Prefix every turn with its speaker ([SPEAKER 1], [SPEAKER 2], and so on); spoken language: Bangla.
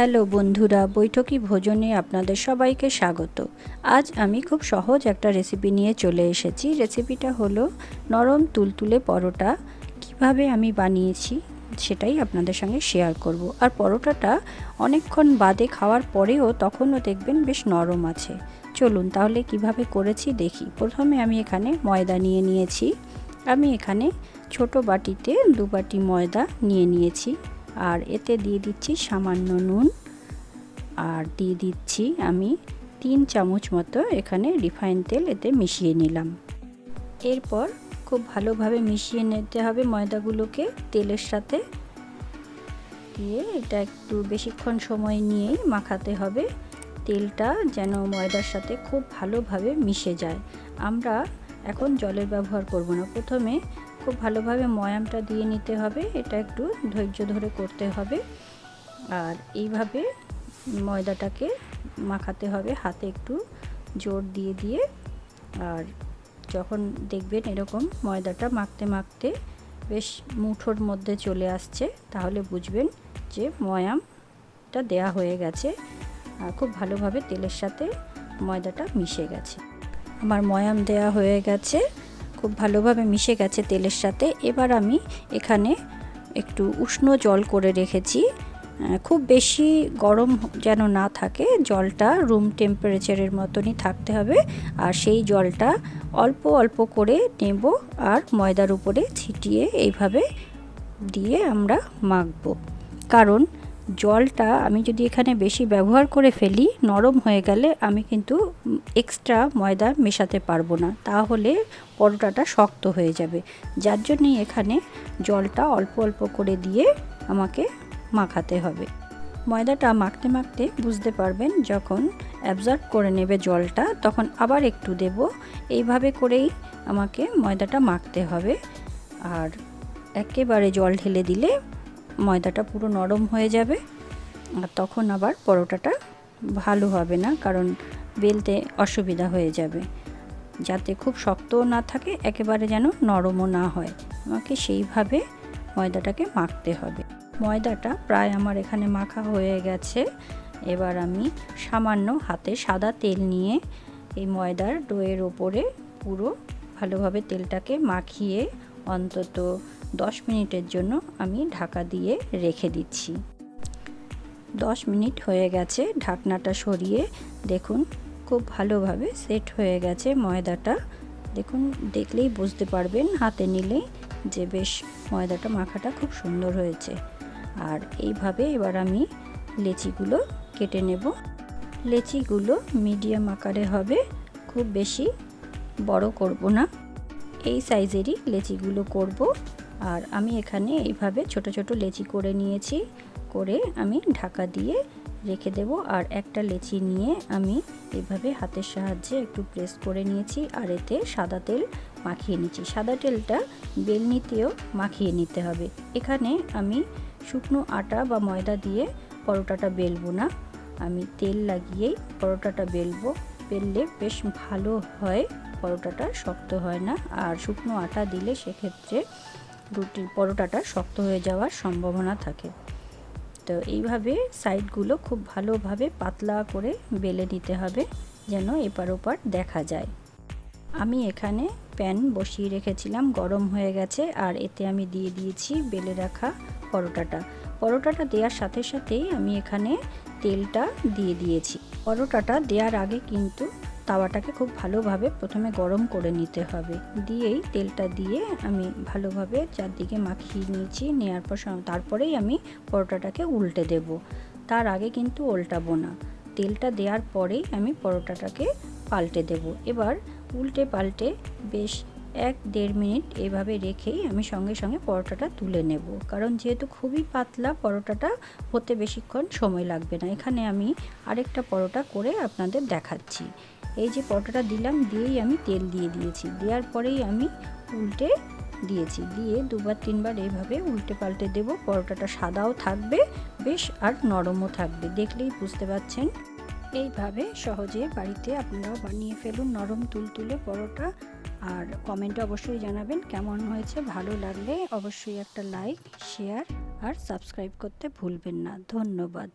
[SPEAKER 1] হ্যালো বন্ধুরা, বৈঠকি ভোজনে আপনাদের সবাইকে স্বাগত। আজ আমি খুব সহজ একটা রেসিপি নিয়ে চলে এসেছি। রেসিপিটা হলো নরম তুলতুলে পরোটা। কীভাবে আমি বানিয়েছি সেটাই আপনাদের সঙ্গে শেয়ার করব। আর পরোটাটা অনেকক্ষণ বাদে খাওয়ার পরেও তখনও দেখবেন বেশ নরম আছে। চলুন তাহলে কীভাবে করেছি দেখি। প্রথমে আমি এখানে ময়দা নিয়ে নিয়েছি। আমি এখানে ছোট বাটিতে দু বাটি ময়দা নিয়ে নিয়েছি। আর এতে দিয়ে দিচ্ছি সামান্য নুন। আর দিয়ে দিচ্ছি আমি তিন চামচ মতো এখানে রিফাইন তেল এতে মিশিয়ে নিলাম। এরপর খুব ভালোভাবে মিশিয়ে নিতে হবে ময়দাগুলোকে তেলের সাথে। দিয়ে এটা একটু বেশিক্ষণ সময় নিয়েই মাখাতে হবে। তেলটা যেন ময়দার সাথে খুব ভালোভাবে মিশে যায়। আমরা এখন জলের ব্যবহার করব না। প্রথমে খুব ভালোভাবে ময়ামটা দিয়ে নিতে হবে। এটা একটু ধৈর্য ধরে করতে হবে। আর এইভাবে ময়দাটাকে মাখাতে হবে, হাতে একটু জোর দিয়ে দিয়ে। আর যখন দেখবেন এরকম ময়দাটা মাখতে মাখতে বেশ মুঠোর মধ্যে চলে আসছে, তাহলে বুঝবেন যে ময়ামটা দেয়া হয়ে গেছে। আর খুব ভালোভাবে তেলের সাথে ময়দাটা মিশে গেছে। আমার ময়াম দেয়া হয়ে গেছে। খুব ভালোভাবে মিশে গেছে তেলের সাথে। এবার আমি এখানে একটু উষ্ণ জল করে রেখেছি। খুব বেশি গরম যেন না থাকে, জলটা রুম টেম্পারেচারের মতনই থাকতে হবে। আর সেই জলটা অল্প অল্প করে নেব আর ময়দার উপরে ছিটিয়ে এইভাবে দিয়ে আমরা মাখবো। কারণ জলটা আমি যদি এখানে বেশি ব্যবহার করে ফেলি, নরম হয়ে গেলে আমি কিন্তু এক্সট্রা ময়দা মেশাতে পারব না। তাহলে পরোটাটা শক্ত হয়ে যাবে। যার জন্যই এখানে জলটা অল্প অল্প করে দিয়ে আমাকে মাখাতে হবে। ময়দাটা মাখতে মাখতে বুঝতে পারবেন, যখন অ্যাবজর্ব করে নেবে জলটা, তখন আবার একটু দেব। এইভাবে করেই আমাকে ময়দাটা মাখতে হবে। আর একেবারে জল ঢেলে দিলে ময়দাটা পুরো নরম হয়ে যাবে আর তখন আবার পরোটাটা ভালো হবে না, কারণ বেলতে অসুবিধা হয়ে যাবে। যাতে খুব শক্তও না থাকে, একেবারে যেন নরমও না হয়। আমাকে সেইভাবে ময়দাটাকে মাখতে হবে। ময়দাটা প্রায় আমার এখানে মাখা হয়ে গেছে। এবার আমি সামান্য হাতে সাদা তেল নিয়ে এই ময়দার ডোয়ের ওপরে পুরো ভালোভাবে তেলটাকে মাখিয়ে অন্তত দশ মিনিটের জন্য আমি ঢাকা দিয়ে রেখে দিচ্ছি। দশ মিনিট হয়ে গেছে ঢাকনাটা সরিয়ে। দেখুন, খুব ভালোভাবে সেট হয়ে গেছে ময়দাটা। দেখুন, দেখলেই বুঝতে পারবেন হাতে নিলেই যে বেশ ময়দাটা মাখাটা খুব সুন্দর হয়েছে। আর এইভাবে এবার আমি লেচিগুলো কেটে নেব। লেচিগুলো মিডিয়াম আকারে হবে, খুব বেশি বড় করব না। এই সাইজেরই লেচিগুলো করব। আর আমি এখানে এইভাবে ছোট ছোট লেচি করে নিয়েছি, করে আমি ঢাকা দিয়ে রেখে দেব। আর একটা লেচি নিয়ে আমি এভাবে হাতের সাহায্যে একটু প্রেস করে নিয়েছি আর এতে সাদা তেল মাখিয়ে নিচ্ছি। সাদা তেলটা বেলনিতেও মাখিয়ে নিতে হবে। এখানে আমি শুকনো আটা বা ময়দা দিয়ে পরোটাটা বেলবো না। আমি তেল লাগিয়েই পরোটাটা বেলবো। বেললে বেশ ভালো হয়, পরোটাটা শক্ত হয় না। আর শুকনো আটা দিলে সেক্ষেত্রে রুটি পরোটাটা শক্ত হয়ে যাওয়ার সম্ভাবনা থাকে। তো এইভাবে সাইডগুলো খুব ভালোভাবে পাতলা করে বেলে নিতে হবে যেন এপার ওপার দেখা যায়। আমি এখানে প্যান বসিয়ে রেখেছিলাম, গরম হয়ে গেছে, আর এতে আমি দিয়ে দিয়েছি বেলে রাখা পরোটাটা। পরোটাটা দেওয়ার সাথে সাথেই আমি এখানে তেলটা দিয়ে দিয়েছি। পরোটাটা দেওয়ার আগে কিন্তু তাওয়াটাকে খুব ভালোভাবে প্রথমে গরম করে নিতে হবে। দিয়েই তেলটা দিয়ে আমি ভালোভাবে চারদিকে মাখিয়ে নিয়েছি। নেওয়ার পর তারপরেই আমি পরোটাটাকে উল্টে দেব। তার আগে কিন্তু উল্টাবো না। তেলটা দেওয়ার পরেই আমি পরোটাটাকে পাল্টে দেব। এবার উল্টে পাল্টে বেশ এক দেড় মিনিট এভাবে রেখেই আমি সঙ্গে সঙ্গে পরোটাটা তুলে নেব। কারণ যেহেতু খুবই পাতলা, পরোটাটা হতে বেশিক্ষণ সময় লাগবে না। এখানে আমি আরেকটা পরোটা করে আপনাদের দেখাচ্ছি। এই যে পরোটাটা দিলাম, দিয়েই আমি তেল দিয়ে দিয়েছি। দেওয়ার পরেই আমি উল্টে দিয়েছি। দিয়ে দুবার, তিনবার এইভাবে উল্টে পাল্টে দেব। পরোটাটা সাদাও থাকবে, বেশ আর নরমও থাকবে। দেখলেই বুঝতে পারছেন এইভাবে সহজে বাড়িতে আপনারাও বানিয়ে ফেলুন নরম তুলতুলে পরোটা। আর কমেন্টে অবশ্যই জানাবেন কেমন হয়েছে। ভালো লাগলে অবশ্যই একটা লাইক, শেয়ার আর সাবস্ক্রাইব করতে ভুলবেন না। ধন্যবাদ।